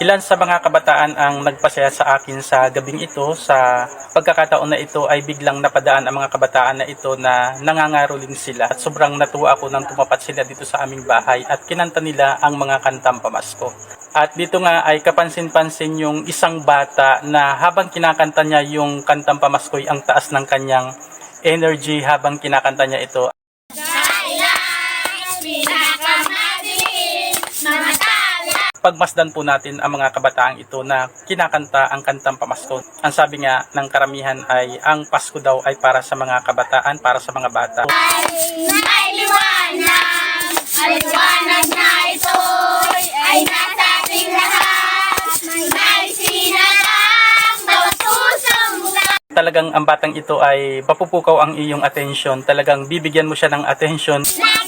Ilan sa mga kabataan ang nagpasaya sa akin sa gabing ito. Sa pagkakataon na ito ay biglang napadaan ang mga kabataan na ito na nangangaroling sila. At sobrang natuwa ako nang tumapat sila dito sa aming bahay at kinanta nila ang mga kantang pamasko. At dito nga ay kapansin-pansin yung isang bata na habang kinakanta niya yung kantang pamaskoy ang taas ng kanyang energy habang kinakanta niya ito. Pagmasdan po natin ang mga kabataang ito na kinakanta ang kantang pamasko. Ang sabi nga ng karamihan ay ang Pasko daw ay para sa mga kabataan, para sa mga bata. May liwanag, ang liwanag na ito ay nasa ating lahat. May pusong mula. Talagang ang batang ito ay papupukaw ang iyong atensyon. Talagang bibigyan mo siya ng atensyon. Naghihilo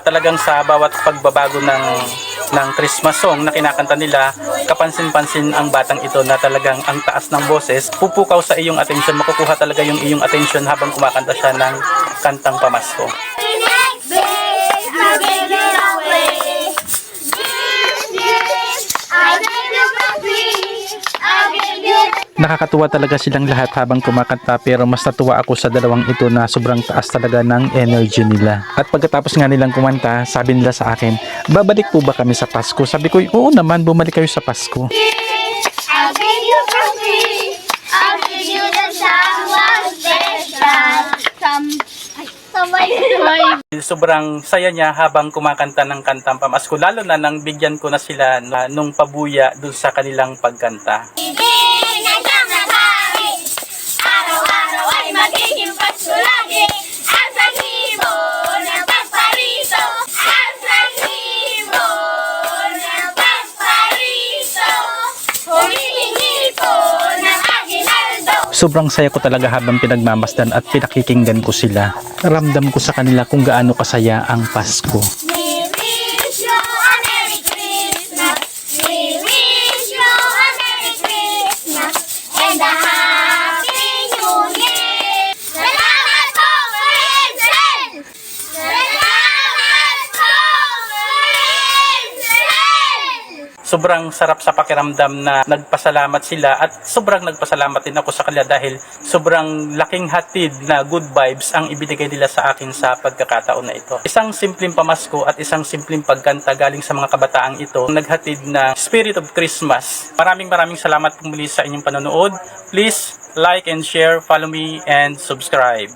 Talagang sa bawat pagbabago ng ng Christmas song na kinakanta nila, kapansin-pansin ang batang ito na talagang ang taas ng boses, pupukaw sa iyong atensyon, makukuha talaga yung iyong atensyon habang kumakanta siya ng kantang pamasko. Nakakatuwa talaga silang lahat habang kumakanta pero mas natuwa ako sa dalawang ito na sobrang taas talaga ng energy nila. At pagkatapos nga nilang kumanta, sabi nila sa akin, babalik po ba kami sa Pasko? Sabi ko, oo naman, bumalik kayo sa Pasko. I'll give you from me. I'll give you the someone special. Some, somebody, somebody. Sobrang saya niya habang kumakanta ng kantang pamasko, lalo na nang bigyan ko na sila na, nung pabuya dun sa kanilang pagkanta. Sobrang saya ko talaga habang pinagmamasdan at pinakikinggan ko sila. Ramdam ko sa kanila kung gaano kasaya ang Pasko. Sobrang sarap sa pakiramdam na nagpasalamat sila at sobrang nagpasalamat din ako sa kanila dahil sobrang laking hatid na good vibes ang ibinigay nila sa akin sa pagkakataon na ito. Isang simpleng pamasko at isang simpleng pagkanta galing sa mga kabataang ito naghatid na Spirit of Christmas. Maraming maraming salamat po muli sa inyong panonood. Please like and share, follow me and subscribe.